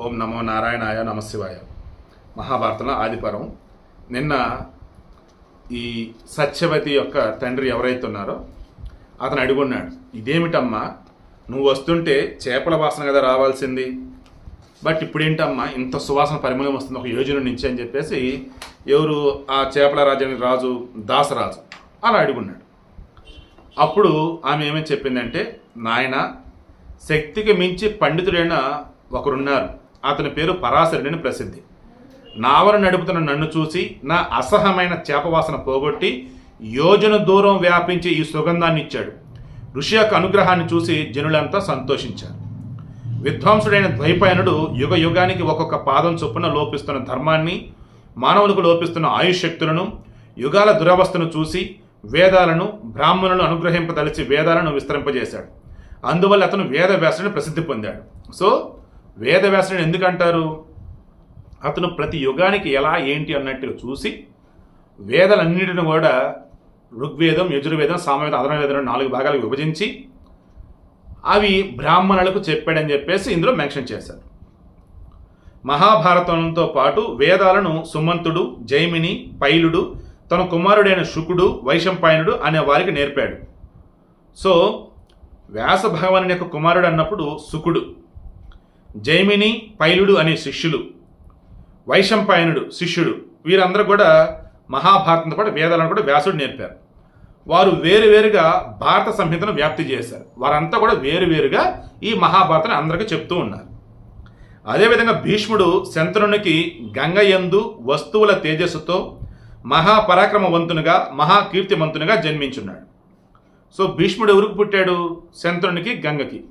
ఓం నమో నారాయణాయ నమశివాయ. మహాభారతంలో ఆదిపరం నిన్న ఈ సత్యవతి యొక్క తండ్రి ఎవరైతే ఉన్నారో అతను అడుగున్నాడు ఇదేమిటమ్మా? నువ్వు వస్తుంటే చేపల వాసన కదా రావాల్సింది. బట్ ఇప్పుడేంటమ్మా? ఇంత సువాసన పరిమళం వస్తుంది ఒక యోజన నుంచి అని చెప్పేసి ఎవరు ఆ చేపల రాజ్యానికి రాజు? దాసరాజు. అలా అడుగున్నాడు. అప్పుడు ఆమె ఏమని చెప్పిందంటే నాయన శక్తికి మించి పండితుడైన ఒకరున్నారు. అతని పేరు పరాశరుడని ప్రసిద్ధి. నావర నడుపుతున్న నన్ను చూసి నా అసహమైన చేపవాసన పోగొట్టి యోజన దూరం వ్యాపించి ఈ సుగంధాన్ని ఇచ్చాడు ఋషి యొక్క అనుగ్రహాన్ని చూసి జనులంతా సంతోషించారు. విద్వాంసుడైన ద్వైపాయనుడు యుగ యుగానికి ఒక్కొక్క పాదం చొప్పున లోపిస్తున్న ధర్మాన్ని మానవులకు లోపిస్తున్న ఆయుష్ శక్తులను యుగాల దురవస్థను చూసి వేదాలను బ్రాహ్మణులను అనుగ్రహింపదలిచి వేదాలను విస్తరింపజేశాడు. అందువల్ల అతను వేద వ్యాసుని ప్రసిద్ధి పొందాడు. సో వేదవ్యాసుడిని ఎందుకంటారు? అతను ప్రతి యుగానికి ఎలా ఏంటి అన్నట్టుగా చూసి వేదాలన్నిటిని కూడా ఋగ్వేదం యజుర్వేదం సామవేదం అధర్వవేదం నాలుగు భాగాలకు విభజించి అవి బ్రాహ్మణులకు చెప్పాడని చెప్పేసి ఇందులో మెన్షన్ చేశారు. మహాభారతంతో పాటు వేదాలను సుమంతుడు జైమిని పైలుడు తన కుమారుడైన శుకుడు వైశంపాయనుడు అనే వారికి నేర్పాడు. సో వ్యాస భగవాను యొక్క కుమారుడు అన్నప్పుడు శుకుడు. జైమిని పైలుడు అనే శిష్యులు వైశంపాయనుడు శిష్యుడు వీరందరూ కూడా మహాభారతంతో పాటు వేదాలను కూడా వ్యాసుడు నేర్పారు. వారు వేరువేరుగా భారత సంహితను వ్యాప్తి చేశారు. వారంతా కూడా వేరువేరుగా ఈ మహాభారతను అందరికీ చెప్తూ ఉన్నారు. అదేవిధంగా భీష్ముడు శంతనునికి గంగయందు వస్తువుల తేజస్సుతో మహాపరాక్రమవంతునిగా మహాకీర్తిమంతునిగా జన్మించున్నాడు. సో భీష్ముడు ఎవరికి పుట్టాడు? శంతనునికి గంగకి.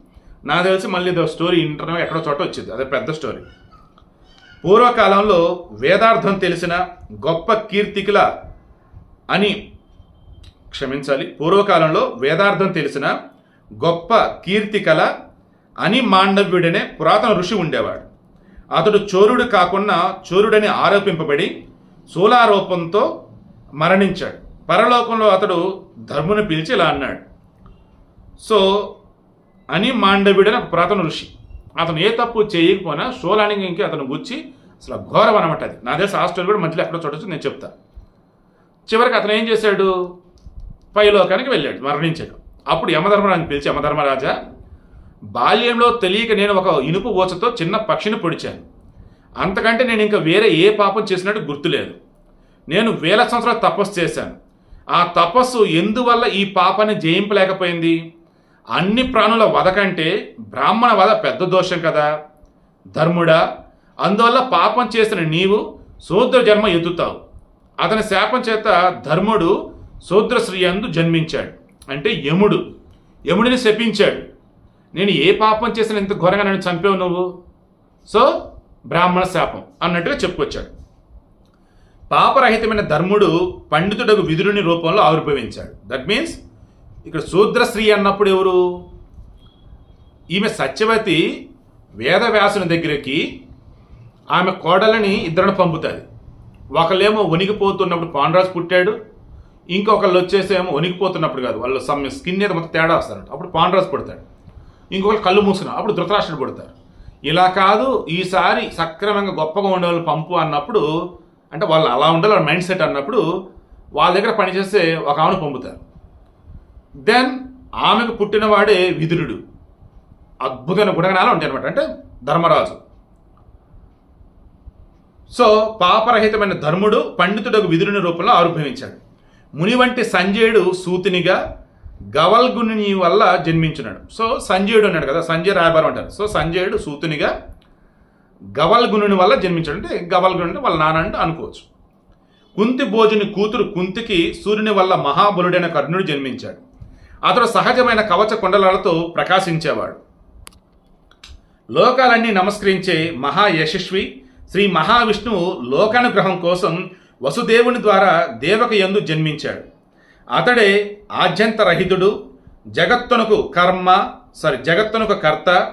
నాకు తెలిసి మళ్ళీ స్టోరీ ఇంటర్నల్ ఎక్కడో చోట వచ్చింది. అదే పెద్ద స్టోరీ పూర్వకాలంలో వేదార్థం తెలిసిన గొప్ప కీర్తికుల అని క్షమించాలి. పూర్వకాలంలో వేదార్థం తెలిసిన గొప్ప కీర్తికల అని మాండవ్యుడనే పురాతన ఋషి ఉండేవాడు. అతడు చోరుడు కాకుండా చోరుడని ఆరోపింపబడి శూలారోపంతో మరణించాడు. పరలోకంలో అతడు ధర్ముని పిలిచి ఇలా అన్నాడు. సో అని మాండవ్యుడని ఒక పురాతన ఋషి. అతను ఏ తప్పు చేయకపోయినా శూలానికి అతను గుచ్చి అసలు ఘోరం అనమాట అది. నా దేశ హాస్టల్ కూడా మధ్యలో ఎక్కడో చూడొచ్చు నేను చెప్తా. చివరికి అతను ఏం చేశాడు? పైలోకానికి వెళ్ళాడు మరణించాడు. అప్పుడు యమధర్మరాజుని పిలిచి యమధర్మరాజా బాల్యంలో తెలియక నేను ఒక ఇనుపు ఊచతో చిన్న పక్షిని పొడిచాను. అంతకంటే నేను ఇంకా వేరే ఏ పాపం చేసినట్టు గుర్తులేదు. నేను వేల సంవత్సరాలు తపస్సు చేశాను. ఆ తపస్సు ఎందువల్ల ఈ పాపాన్ని జయింపలేకపోయింది? అన్ని ప్రాణుల వధ కంటే బ్రాహ్మణ వధ పెద్ద దోషం కదా. ధర్ముడా అందువల్ల పాపం చేసిన నీవు శూద్ర జన్మ ఎత్తుతావు. అతని శాపం చేత ధర్ముడు శూద్రశ్రీయందు జన్మించాడు. అంటే యముడు. యముడిని శపించాడు. నేను ఏ పాపం చేసిన ఇంత ఘోరంగా నన్ను చంపావు నువ్వు? సో బ్రాహ్మణ శాపం అన్నట్టుగా చెప్పుకొచ్చాడు. పాపరహితమైన ధర్ముడు పండితుడకు విదురుని రూపంలో ఆవిర్భవించాడు. దట్ మీన్స్ ఇక్కడ శూద్రశ్రీ అన్నప్పుడు ఎవరు? ఈమె సత్యవతి వేదవ్యాసుని దగ్గరికి ఆమె కోడలని ఇద్దరిని పంపుతుంది. ఒకళ్ళేమో వణికిపోతున్నప్పుడు పాండరాజు పుట్టాడు ఇంకొకళ్ళు వచ్చేసేమో వణికిపోతున్నప్పుడు కాదు. వాళ్ళు సమ్ స్కిన్ మీద మొత్తం తేడా వస్తారంట. అప్పుడు పాండరాజు పుడతాడు. ఇంకొకళ్ళు కళ్ళు మూసుకున్నారు. అప్పుడు ధృతరాష్ట్రుడు పుడతారు. ఇలా కాదు ఈసారి సక్రమంగా గొప్పగా ఉండే వాళ్ళు పంపు అన్నప్పుడు అంటే వాళ్ళు అలా ఉండాలి వాళ్ళ మైండ్ సెట్ అన్నప్పుడు వాళ్ళ దగ్గర పనిచేస్తే ఒక ఆమెను పంపుతారు. దెన్ ఆమెకు పుట్టినవాడే విదురుడు అద్భుతమైన గుణగణాలు ఉంటాయి అనమాట అంటే ధర్మరాజు. సో పాపరహితమైన ధర్ముడు పండితుడకు విదురుని రూపంలో ఆవిర్భవించాడు. ముని వంటి సంజయుడు సూతినిగా గవల్గుని వల్ల జన్మించున్నాడు. సో సంజయుడు అన్నాడు కదా సంజయ్ రాయబారం అంటారు. సో సంజయుడు సూతునిగా గవల్గుని వల్ల జన్మించాడు. అంటే గవల్గుని వాళ్ళ నాన్న అంటే అనుకోవచ్చు. కుంతి భోజుని కూతురు కుంతికి సూర్యుని వల్ల మహాబలుడైన కర్ణుడు జన్మించాడు. అతడు సహజమైన కవచ కుండలాలతో ప్రకాశించేవాడు. లోకాలన్నీ నమస్కరించే మహా యశస్వి శ్రీ మహావిష్ణువు లోకానుగ్రహం కోసం వసుదేవుని ద్వారా దేవక యందు జన్మించాడు. అతడే ఆద్యంతరహితుడు జగత్తునకు కర్మ సారీ జగత్తునకు కర్త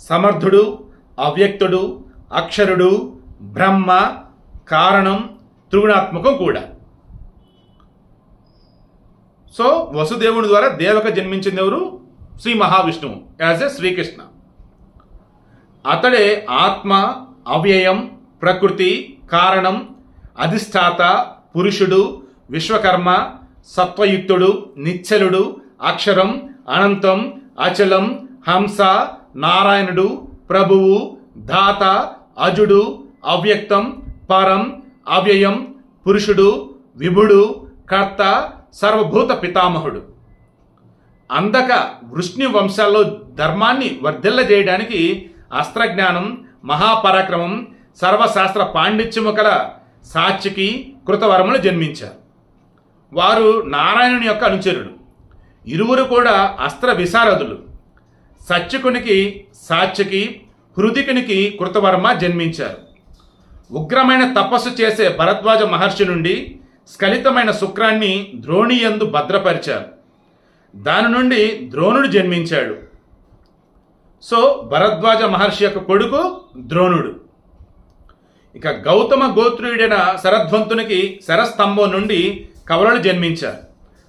సమర్థుడు అవ్యక్తుడు అక్షరుడు బ్రహ్మ కారణం త్రిగుణాత్మకం కూడా. సో వసుదేవుని ద్వారా దేవక జన్మించింది ఎవరు శ్రీ మహావిష్ణువు యాజ్ ఎ శ్రీకృష్ణ. అతడే ఆత్మ అవ్యయం ప్రకృతి కారణం అధిష్టాత పురుషుడు విశ్వకర్మ సత్వయుక్తుడు నిశ్చలుడు అక్షరం అనంతం అచలం హంస నారాయణుడు ప్రభువు దాత అజుడు అవ్యక్తం పరం అవ్యయం పురుషుడు విభుడు కర్త సర్వభూత పితామహుడు. అందక వృష్ణి వంశాల్లో ధర్మాన్ని వర్ధిల్లజేయడానికి అస్త్రజ్ఞానం మహాపరాక్రమం సర్వశాస్త్ర పాండిత్యము కల సాక్షికి కృతవర్మలు జన్మించారు. వారు నారాయణుని యొక్క అనుచరుడు ఇరువురు కూడా అస్త్ర విశారదులు. సత్యకునికి సాత్యకి హృదికునికి కృతవర్మ జన్మించారు. ఉగ్రమైన తపస్సు చేసే భరద్వాజ మహర్షి నుండి స్ఖలితమైన శుక్రాన్ని ద్రోణియందు భద్రపరిచారు. దాని నుండి ద్రోణుడు జన్మించాడు. సో భరద్వాజ మహర్షి యొక్క కొడుకు ద్రోణుడు. ఇక గౌతమ గోత్రుడైన శరధ్వంతునికి శరస్తంభం నుండి కవలలు జన్మించారు.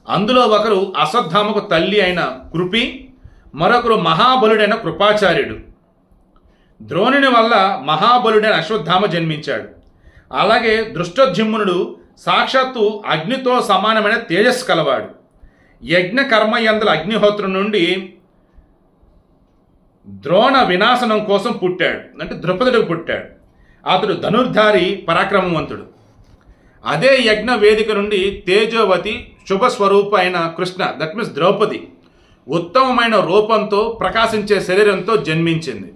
అందులో ఒకరు అశ్వత్థామకు తల్లి అయిన కృపి మరొకరు మహాబలుడైన కృపాచార్యుడు. ద్రోణుని వల్ల మహాబలుడైన అశ్వత్థామ జన్మించాడు. అలాగే దృష్టజిమ్మునుడు సాక్షాత్తు అగ్నితో సమానమైన తేజస్సు కలవాడు. యజ్ఞ కర్మయందుల అగ్నిహోత్రం నుండి ద్రోణ వినాశనం కోసం పుట్టాడు. అంటే ద్రుపదుడికి పుట్టాడు. అతడు ధనుర్ధారి పరాక్రమవంతుడు. అదే యజ్ఞ వేదిక నుండి తేజోవతి శుభస్వరూప అయిన కృష్ణ దట్ మీన్స్ ద్రౌపది ఉత్తమమైన రూపంతో ప్రకాశించే శరీరంతో జన్మించింది.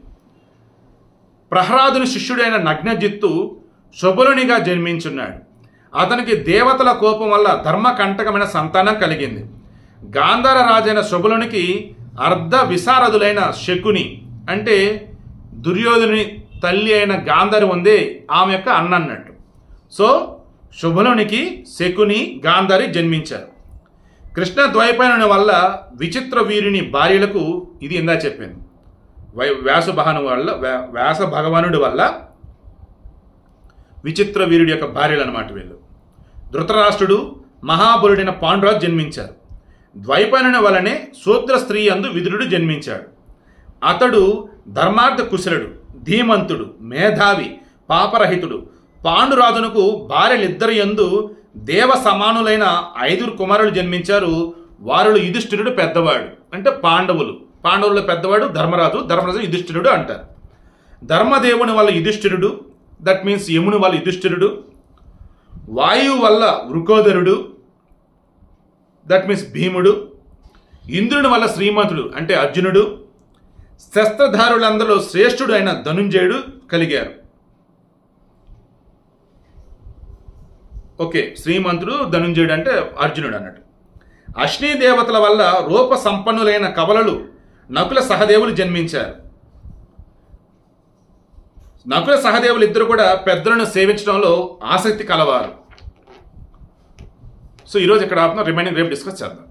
ప్రహ్లాదుని శిష్యుడైన నగ్నజిత్తు శుభలునిగా జన్మించున్నాడు. అతనికి దేవతల కోపం వల్ల ధర్మకంటకమైన సంతానం కలిగింది. గాంధార రాజైన శుభలునికి అర్ధ విశారదులైన శకుని అంటే దుర్యోధుని తల్లి అయిన గాంధారి ఉంది ఆమె యొక్క అన్న అన్నట్టు సో శుభలునికి శకుని గాంధారి జన్మించారు. కృష్ణ ద్వైపాయన వల్ల విచిత్ర వీరుని భార్యలకు ఇది ఇందా చెప్పింది. వై వ్యాస భగవాను వల్ల వ్యా- వ్యాస భగవానుడి వల్ల విచిత్ర వీరుడి యొక్క భార్యలు అన్నమాట వీళ్ళు. ధృతరాష్ట్రుడు మహాబలుడైన పాండురాజు జన్మించారు. ద్వైపాయనుని వలనే శూద్ర స్త్రీ అందు విదురుడు జన్మించాడు. అతడు ధర్మార్థ కుశలుడు ధీమంతుడు మేధావి పాపరహితుడు. పాండురాజునకు భార్యలిద్దరి యందు దేవ సమానులైన ఐదుగురు కుమారులు జన్మించారు. వారిలో యుధిష్ఠిరుడు పెద్దవాడు అంటే పాండవులు. పాండవుల్లో పెద్దవాడు ధర్మరాజు ధర్మరాజు యుధిష్ఠిరుడు అంటారు. ధర్మదేవుని వల్ల యుధిష్ఠిరుడు దట్ మీన్స్ యముని వల్ల యుధిష్ఠిరుడు వాయువు వల్ల వృకోదరుడు దట్ మీన్స్ భీముడు ఇంద్రుని వల్ల శ్రీమంతుడు అంటే అర్జునుడు శస్త్రధారులందరిలో శ్రేష్ఠుడు అయిన ధనుంజయుడు కలిగారు. ఓకే శ్రీమంతుడు ధనుంజయుడు అంటే అర్జునుడు అన్నట్టు. అశ్నీ దేవతల వల్ల రూప సంపన్నులైన కవలలు నకుల సహదేవులు జన్మించారు. నకుల సహదేవులు ఇద్దరు కూడా పెద్దలను సేవించడంలో ఆసక్తి కలవారు. సో ఈరోజు ఇక్కడ ఆపుతున్నాం రిమైనింగ్ రేపు డిస్కస్ చేద్దాం.